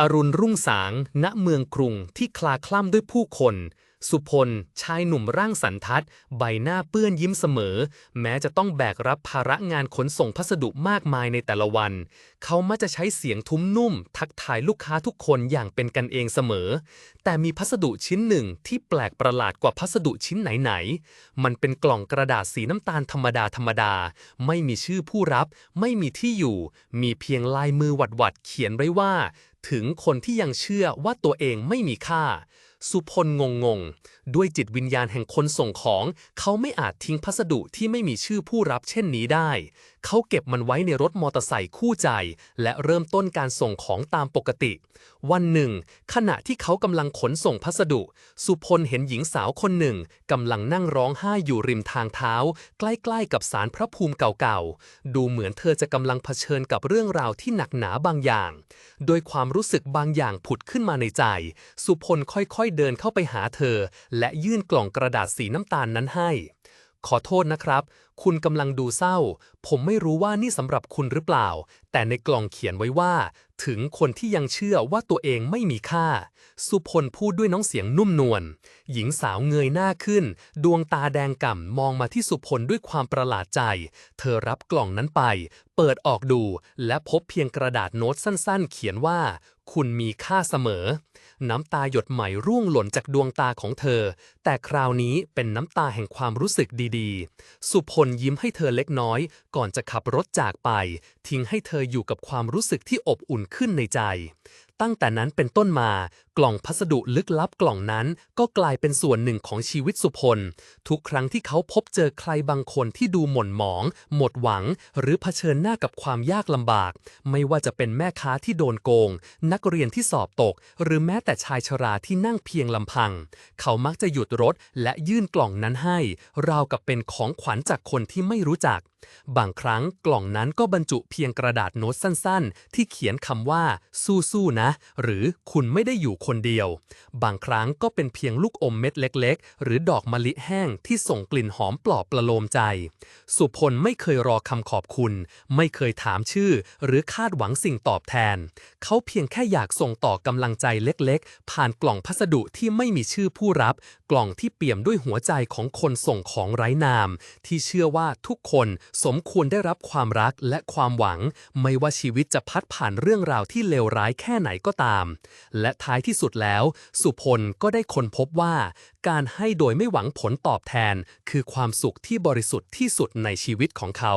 อรุณรุ่งสาง ณ เมืองกรุงที่คลาคล่ำด้วยผู้คน สุพล ชายหนุ่มร่างสันทัด ใบหน้าเปื้อนยิ้มเสมอ แม้จะต้องแบกรับภาระงานขนส่งพัสดุมากมายในแต่ละวัน เขามักจะใช้เสียงทุ้มนุ่ม ทักทายลูกค้าทุกคนอย่างเป็นกันเองเสมอ แต่มีพัสดุชิ้นหนึ่งที่แปลกประหลาดกว่าพัสดุชิ้นไหนๆ มันเป็นกล่องกระดาษสีน้ำตาลธรรมดาธรรมดา ไม่มีชื่อผู้รับ ไม่มีที่อยู่ มีเพียงลายมือหวัดๆเขียนไว้ว่า ถึงคนที่ยังเชื่อว่าตัวเองไม่มีค่า สุพลงงงๆ ด้วยจิตวิญญาณแห่งคนส่งของ เขาไม่อาจทิ้งพัสดุที่ไม่มีชื่อผู้รับเช่นนี้ได้ เขาเก็บมันไว้ในรถมอเตอร์ไซค์คู่ใจ และเริ่มต้นการส่งของตามปกติ วันหนึ่ง ขณะที่เขากำลังขนส่งพัสดุ สุพลเห็นหญิงสาวคนหนึ่งกำลังนั่งร้องไห้อยู่ริมทางเท้า ใกล้ๆกับศาลพระภูมิเก่าๆ ดูเหมือนเธอจะกำลังเผชิญกับเรื่องราวที่หนักหนาบางอย่าง โดยความรู้สึกบางอย่างผุดขึ้นมาในใจ สุพลค่อยๆเดินเข้าไปหาเธอ และยื่นกล่องกระดาษสีน้ำตาลนั้นให้ ขอโทษนะครับ คุณกำลังดูเศร้า ผมไม่รู้ว่านี่สำหรับคุณหรือเปล่า แต่ในกล่องเขียนไว้ว่า ถึงคนที่ยังเชื่อว่าตัวเองไม่มีค่า สุพลพูดด้วยน้องเสียงนุ่มนวล หญิงสาวเงยหน้าขึ้น ดวงตาแดงก่ำมองมาที่สุพลด้วยความประหลาดใจ เธอรับกล่องนั้นไป เปิดออกดู และพบเพียงกระดาษโน้ตสั้นๆ เขียนว่า คุณมีค่าเสมอ น้ำตาหยดใหม่ร่วงหล่นจากดวงตาของเธอ แต่คราวนี้เป็นน้ำตาแห่งความรู้สึกดีๆ สุพลยิ้มให้เธอเล็กน้อย ก่อนจะขับรถจากไป ทิ้งให้เธออยู่กับความรู้สึกที่อบอุ่นขึ้นในใจตั้งแต่นั้นเป็นต้นมา กล่องพัสดุลึกลับกล่องนั้นก็กลายเป็นส่วนหนึ่งของชีวิตสุพล ทุกครั้งที่เขาพบเจอใครบางคนที่ดูหม่นหมอง หมดหวัง หรือเผชิญหน้ากับความยากลำบาก ไม่ว่าจะเป็นแม่ค้าที่โดนโกง นักเรียนที่สอบตก หรือแม้แต่ชายชราที่นั่งเพียงลำพัง เขามักจะหยุดรถและยื่นกล่องนั้นให้ ราวกับเป็นของขวัญจากคนที่ไม่รู้จัก บางครั้งกล่องนั้นก็บรรจุเพียงกระดาษโน้ตสั้นๆ ที่เขียนคำว่า สู้ๆนะ หรือคุณไม่ได้อยู่คนเดียว บางครั้งก็เป็นเพียงลูกอมเม็ดเล็ก ๆ หรือดอกมะลิแห้งที่ส่งกลิ่นหอมปลอบประโลมใจ สุพลไม่เคยรอคำขอบคุณ ไม่เคยถามชื่อ หรือคาดหวังสิ่งตอบแทน เขาเพียงแค่อยากส่งต่อกำลังใจเล็กๆ ผ่านกล่องพัสดุที่ไม่มีชื่อผู้รับ กล่องที่เปี่ยมด้วยหัวใจของคนส่งของไร้นาม ที่เชื่อว่าทุกคนสมควรได้รับความรักและความหวัง ไม่ว่าชีวิตจะพัดผ่านเรื่องราวที่เลวร้ายแค่ไหนก็ตาม และท้ายที่สุดแล้ว สุพลก็ได้ค้นพบว่า การให้โดยไม่หวังผลตอบแทน คือความสุขที่บริสุทธิ์ที่สุดในชีวิตของเขา